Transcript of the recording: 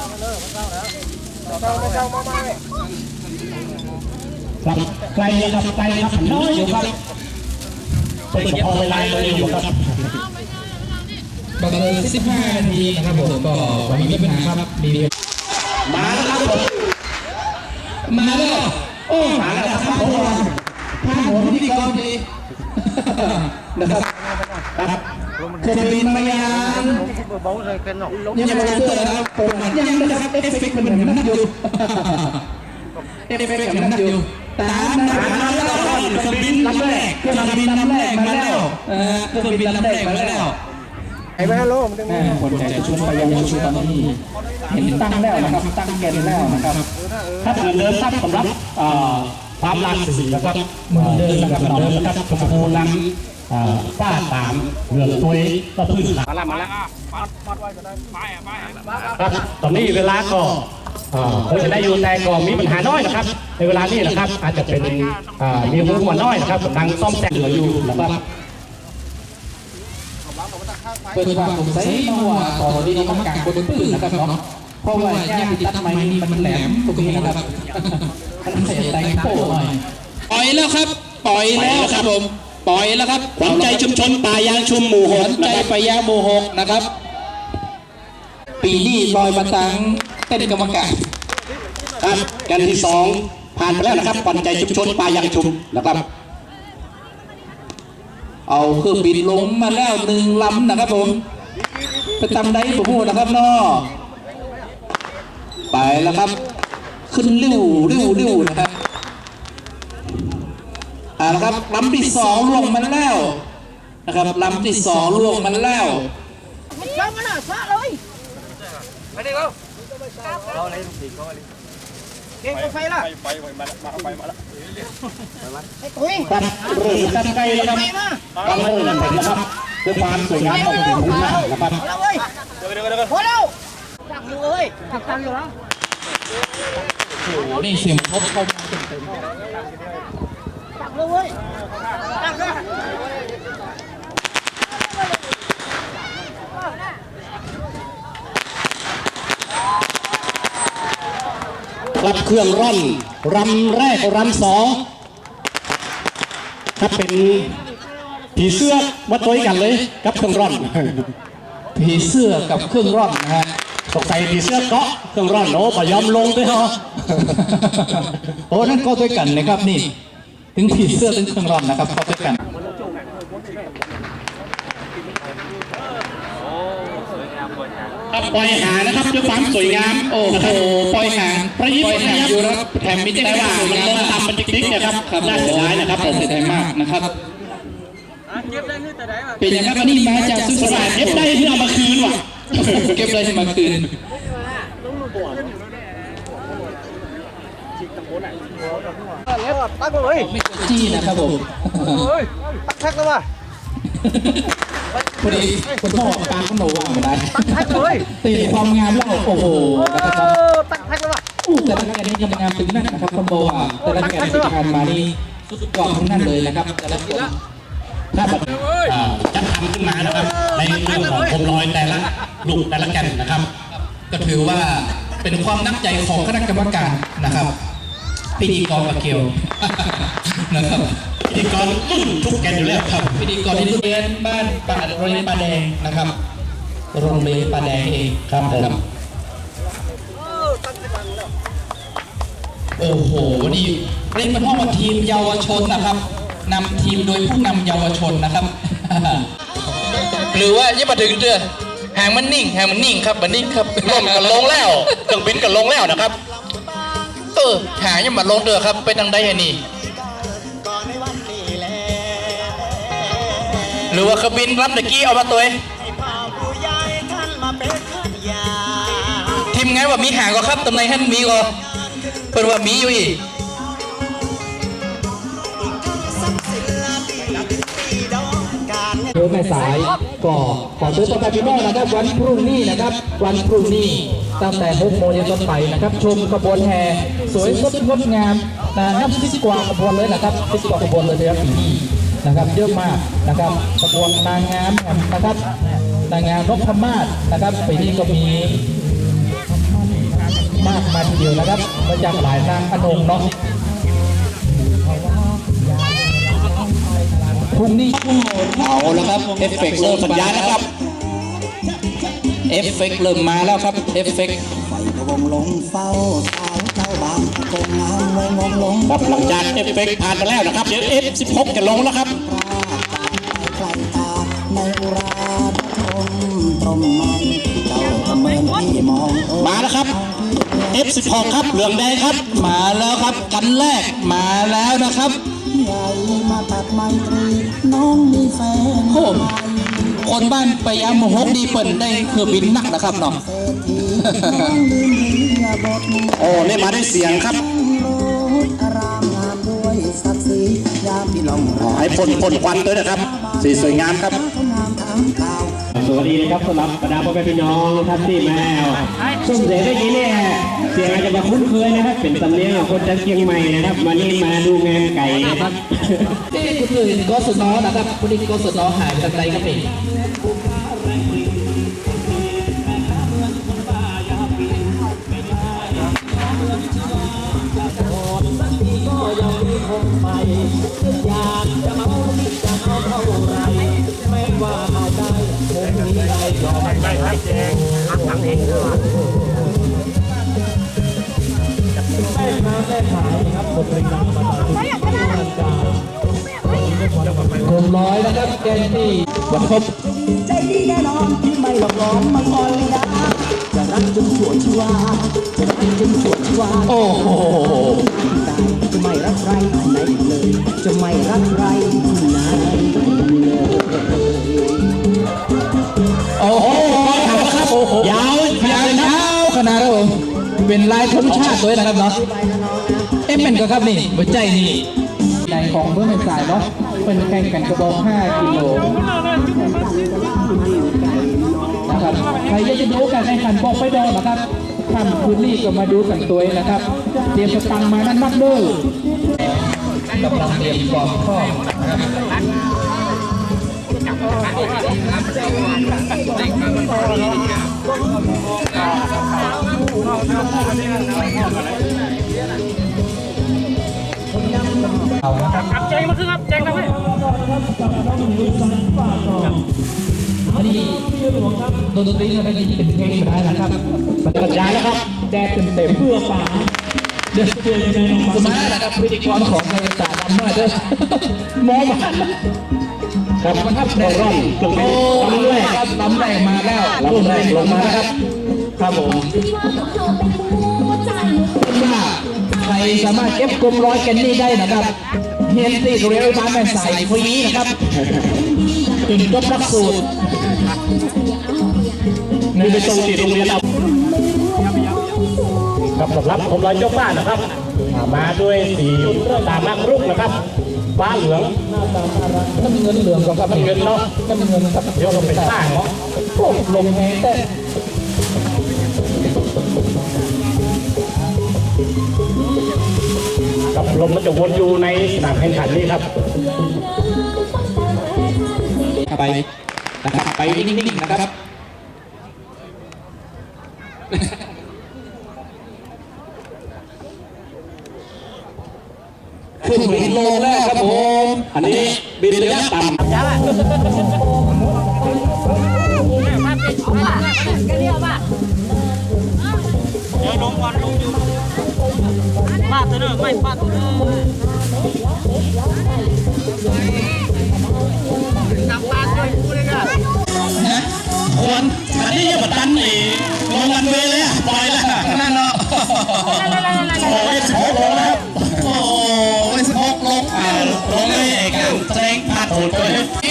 ครับไกลครับไกลครับน้อยอยู่ครับเป็นพอเวลาเลยอยู่ครับประมาณ15นาทีนะครับผมก็ไม่มีปัญหาครับมีมาแล้วครับผมมาแล้วโอ้มาแล้วครับผมท่านหัวพิธีกรดีนะครับ ครับเครื่องบินมายัง bóng rơi cái nọ ยังไม่รู้ตัวนะครับโปรมายังนะครับเอฟเฟกต์มันเหมือนนักอยู่เอฟเฟกต์เหมือนนักอยู่ตามมาแล้วเครื่องบินลำแรกเครื่องบินลำแรกมาแล้วเออเครื่องบินลำแรกมาแล้วไอ้แม่โลมันแม่คนใจจะชวนไปยังชูตอนนี้เห็นตั้งแล้วนะครับตั้งแกนแล้วนะครับ ถ้าเหมือนเดิมครับสำหรับเอ่อความรักสีนะครับเหมือนเดิมนะครับเหมือนเดิมนะครับชมพูน้ำ เอ่อฝ้าสามเหลืองตัวยก็พื้นสามมาแล้วมาแล้วครับตอนนี้เวลาก็เอ่อเพื่อจะได้อยู่แต่ก็มีปัญหาน้อยนะครับ ในเวลานี้นะครับ อาจจะเป็นเอ่อมีมือหัวน้อยนะครับกำลังซ่อมแซมเหลืออยู่นะครับเปิดความสงสัยมาว่าต่อดีนี้มันกลางบนปืนนะครับเนาะเพราะว่าย่างที่ตัดไม้นี่มันแหลมตรงนี้นะครับมันใส่แตงโป้หน่อยปล่อยแล้วครับ ปล่อยแล้วครับผม ปล่อยแล้วครับขวัญใจชุมชนป่ายางชุมหมู่หขกวัญใจไปยาโมหกนะครับ ปีนี้ลอยมาตังเต้นกรรมการครับกันที่สองผ่านไปแล้วนะครับขวัญใจชุมชนป่ายางชุมนะครับ เอาเครื่องบินลงมาแล้วหนึ่งลำนะครับผมไปทำได้ผมพูดนะครับเนาะไปแล้วครับ ขึ้นริ้วริ้วริ้วนะครับ อ่าแล้วครับลำที่สองล่วงมันแล้วนะครับลำที่สองล่วงมันแล้ว Sao mà nở xóa rồi ไม่ได้แล้วเราเลยลูกศิษย์เขาเลยเก่งก็ไฟละ Ê tụi ครับเริ่มตั้งใจแล้วครับ Mày mà ตั้งเริ่มนะครับด้วยความสวยงามของผืนพื้นหน้านะครับ Đâu ơi Thôi đâu Thằng nhiều ơi Thằng thằng nhiều lắm นี่เสียงทบเข้ามา Thằng lưu ơi Thằng ra รับเครื่องร่อนรำแรกรำสองถ้าเป็นผีเสื้อมาตัวกันเลยกับเครื่องร่อน ผีเสื้อกับเครื่องร่อนนะฮะสงสัยผีเสื้อเกาะเครื่องร่อนโอ้ปยอมลงด้วยเหรอโอ้นั่นก็ด้วยกันนะครับนี่ ถึงผีเสื้อถึงเครื่องร่อนนะครับก็ด้วยกันครับปล่อยหานะครับด้วยความสวยงามโอ้โหปล่อยห่างประยิบปล่อยประห่างยับอยู่แล้วแถมมีแต่ว่ามันลงตามมันติ๊กๆนะครับน่าเสียดายนะครับผมเสียดายมากนะครับเป็นอย่างนั้นก็นี่มาจากสุสสาบายนเก็บได้ที่เอามาคืนว่ะเก็บเลยมาคืน ตั้งเลยไม่กดจี้นะครับผมตั้งแท็กแล้วว่ะพอดีคุณพ่อปางขนมว่าไม่ได้แท็กเลยตีความงามแล้วโอ้โหเอนะครับอตั้งแท็กแล้วว่ะอู้แต่ละแกนนี่ยังงามถึงนั่นนะครับคอมโบอะแต่ละแกนที่ผ่านมานี่สุดยอดทั้งนั้นเลยนะครับแต่ละคนถ้าแบบจะทำขึ้นมานะครับในเรื่องของโคมลอยแต่ละลูกแต่ละแก่นนะครับ ก็ถือว่าเป็นความนักใจของคณะกรรมการนะครับ พิธีกรมาเกียวนะครับพิธีกรรุ่นทุกแก่นอยู่แล้วครับพิธีกรที่เรียนบ้านป่าโรงเรียนป่าแดงนะครับ โรงเรียนป่าแดงเองครับผมนะโอ้โหนี่เป็นเป็นห้องทีมเยาวชนนะครับนำทีมโดยผู้นำเยาวชนนะครับ หรือว่ายังมาถึงเดือหางมันนิ่งหางมันนิ่งครับมันนิ่งครับลงกันลงแล้วเครื่องบินกันลงแล้วนะครับ เออหางยังมาลงเดือครับเป็นทางใดอะนี่หรือว่าเครื่องบินรับตะกี้เอามาตัวเองทีมงานว่ามีหางก็ครับตำแหน่งท่านมีก็เพิ่นว่ามีอยู่อีกโดยแม่สายก็ขอเชิญต่อไปพี่น้องนะครับ วันพรุ่งนี้นะครับ วันพรุ่งนี้ ตั้งแต่6โมงเย็นต้นไปนะครับ ชมขบวนแห่สวยสดงดงามนะนับสิบกว่าขบวนเลยนะครับสิบกว่าขบวนเลยนะครับปีนี้นะครับเยอะมากนะครับขบวนนางงามนะครับนางงามนกพมาศนะครับปีนี้ก็มีมากมาทีเดียวนะครับมาจากหลายนางอนงเนาะพรุ่งนี้เอาแล้วครับเอฟเฟกต์เริ่มสัญญาณนะครับ เอฟเฟกต์เริ่มมาแล้วครับเอฟเฟกต์ไฟพะวงลงเฝ้าสาวเจ้าบางคงงามไว้งงลงครับหลังจากเอฟเฟกต์ผ่านไปแล้วนะครับเดี๋ยว F16 จะลงแล้วครับใกล้ตาในอุราชมตรมมันเจ้าประเมินที่มองโอ้มาแล้วครับ F16 ครับเหลืองแดงครับ มาแล้วครับกันแรกมาแล้วนะครับใหญ่มาตัดไมตรีน้องมีแฟนโอ้ คนบ้านไปยามโมโหกดีเปิ่นได้เครื่องบินหนักนะครับเนาะเศรษฐีน้องลืมเรียบทโอ้นี่มาด้วยเสียงครับโลดอารามงามด้วยศักดิ์ศรียามพี่ลองขอให้พ่นพ่นควันด้วยนะครับ สีสวยงามครับเขางามถามข่าวสวัสดีนะครับสำหรับบรรดาพ่อแม่พี่น้องท่านที่มาส้มเสียงได้ยินเนี่ย เสียงอาจจะมาคุ้นเคยนะครับ เป็นสำเนียงของคนจากเชียงใหม่นะครับมานี่มาดูงานไก่นะครับที่คุณอื่นก็สนอนะครับคุณอื่นก็สนอหายไปทางใด ครับพี่กลุ่มร้อยนะครับแกนที่วันครบใจดีแน่นอนที่ไม่หลอกหลอนไม่อ่อนเลยนะจะรักจนชั่วชีวาจะรักจนชั่วชีวาโอ้โหตายจะไม่รักใครไหนเลย จะไม่รักใครไหนเลยโอ้โหครับโอ้โหยาวยาวยาวขนาดครับผมเป็นลายธงชาติด้วยนะครับเนาะ เอ๊ะเป็นก็ครับนี่หัวใจนี่ในของเพื่อนสายเนาะเป็นแข่งกันกระบอก5กิโลนะครับใครอยากจะดูการแข่งขันบอกไปดองนะครับทำคืนนี้ก็มาดูกันตัวเองนะครับ เตรียมสตังค์มานั่นนักเด้อกำลังเตรียมกรอบข้อนะครับ ครับแจ้งมาคือครับแจ้งมาให้อันนี้ดนตรีเราได้ยินเป็นเพลงไปได้ายนะครับปัญญายแล้วครับแดดเต็มเต็มเพื่อป่าเดือดเดือดในสมาร์ทนะครับพิธีกรของบริษัทดำมาเด้อมองมา ครับมันครับในร่องโอ้ลำแรกครับลำแรกมาแล้วลำแรกลงมาแล้วครับ ครับผมเป็นว่าใครสามารถเก็บกลมร้อยแกนนี่ได้นะครับเฮนตีโรงเรียนบ้าแม่สายฟรีนะครับจนจบหลักสูตรนี่ไปตรงติดโรงเรียนเราครับสำหรับผมรอยเจ้าบ้านนะครับ มาด้วยสีตามมักรุกนะครับ ฟ้าเหลืองน้ำเงินเหลืองกับน้ำเงินเนาะน้ำเงินกับเดี๋ยวเราไปสร้างเนาะโอ้ลงแหงแต่กับลมมันจะวนอยู่ในสนามแข่งขันนี้ครับไปนะครับไปนิ่งๆนะครับขึ้นบินลงแล้วครับผมอันนี้บิน ระยะต่ำเดี๋ยวลงก่อนลงอยู่มาดเถอเด้อไม่มาดเถอเด้อ ভোট